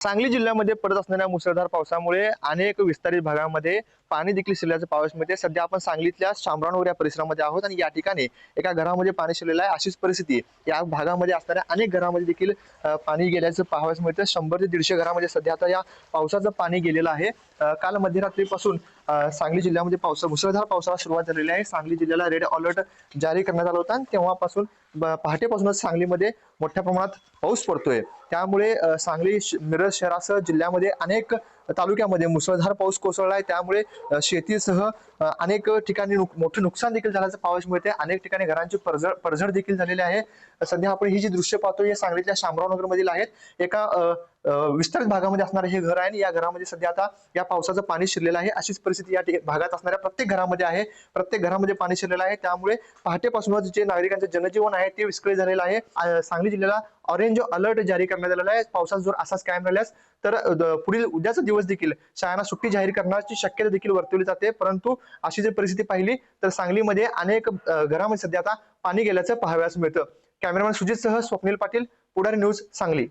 सांगली जिल्ह्यामध्ये पडत असणाऱ्या मुसळधार पावसामुळे अनेक विस्तारित भागामध्ये पाणी देखील शिरल्याचं पाऊस मिळते सध्या आपण सांगलीतल्या शामरावनगर या परिसरामध्ये आहोत आणि या ठिकाणी एका घरामध्ये पाणी शिरलेलं आहे. अशीच परिस्थिती या भागामध्ये असणाऱ्या अनेक घरामध्ये देखील पाणी गेल्याचं पाहावयास मिळतं शंभर ते दीडशे घरामध्ये सध्या आता या पावसाचं पाणी गेलेलं आहे. काल मध्यरात्रीपासून सांगली जिल्ह्यामध्ये पावसा मुसळधार पावसाला सुरुवात झालेली आहे. सांगली जिल्ह्याला रेड अलर्ट जारी करण्यात आला होता. आणि तेव्हापासून पहाटेपासूनच सांगलीमध्ये मोठ्या प्रमाणात पाऊस पडतोय. त्यामुळे सांगली श- मिरज शहरासह जिल्ह्यामध्ये अनेक तालुक्यामध्ये मुसळधार पाऊस कोसळला आहे. त्यामुळे शेतीसह अनेक ठिकाणी मोठं नुकसान देखील झाल्याचं पाहावयास मिळते अनेक ठिकाणी घरांची पडझड पडझड देखील झालेली आहे. सध्या आपण ही जी दृश्य पाहतो हे सांगलीतल्या शामरावनगर मधील आहेत. एका विस्तारित भागामध्ये असणारे हे घर आहे आणि या घरामध्ये सध्या आता या पावसाचं पाणी शिरलेलं आहे. अशीच परिस्थिती या भागात असणाऱ्या प्रत्येक घरामध्ये आहे. प्रत्येक घरामध्ये पाणी शिरलेलं आहे. त्यामुळे पहाटेपासूनच जे नागरिकांचे जनजीवन आहे ते विस्कळीत झालेलं आहे. सांगली जिल्ह्याला ऑरेंज अलर्ट जारी करण्यात आलेला आहे पावसाचा जोर असाच कायम राहिल्यास तर पुढील उद्याचा दिवस देखील शाळांना सुट्टी जाहीर करण्याची शक्यता देखील वर्तवली जाते. परंतु अशी जर परिस्थिती पाहिली तर सांगलीमध्ये अनेक घरामध्ये सध्या आता पाणी गेल्याचं पाहावयास मिळतं. कॅमेरामॅन सुजित सह स्वप्नील पाटील पुढारी न्यूज सांगली.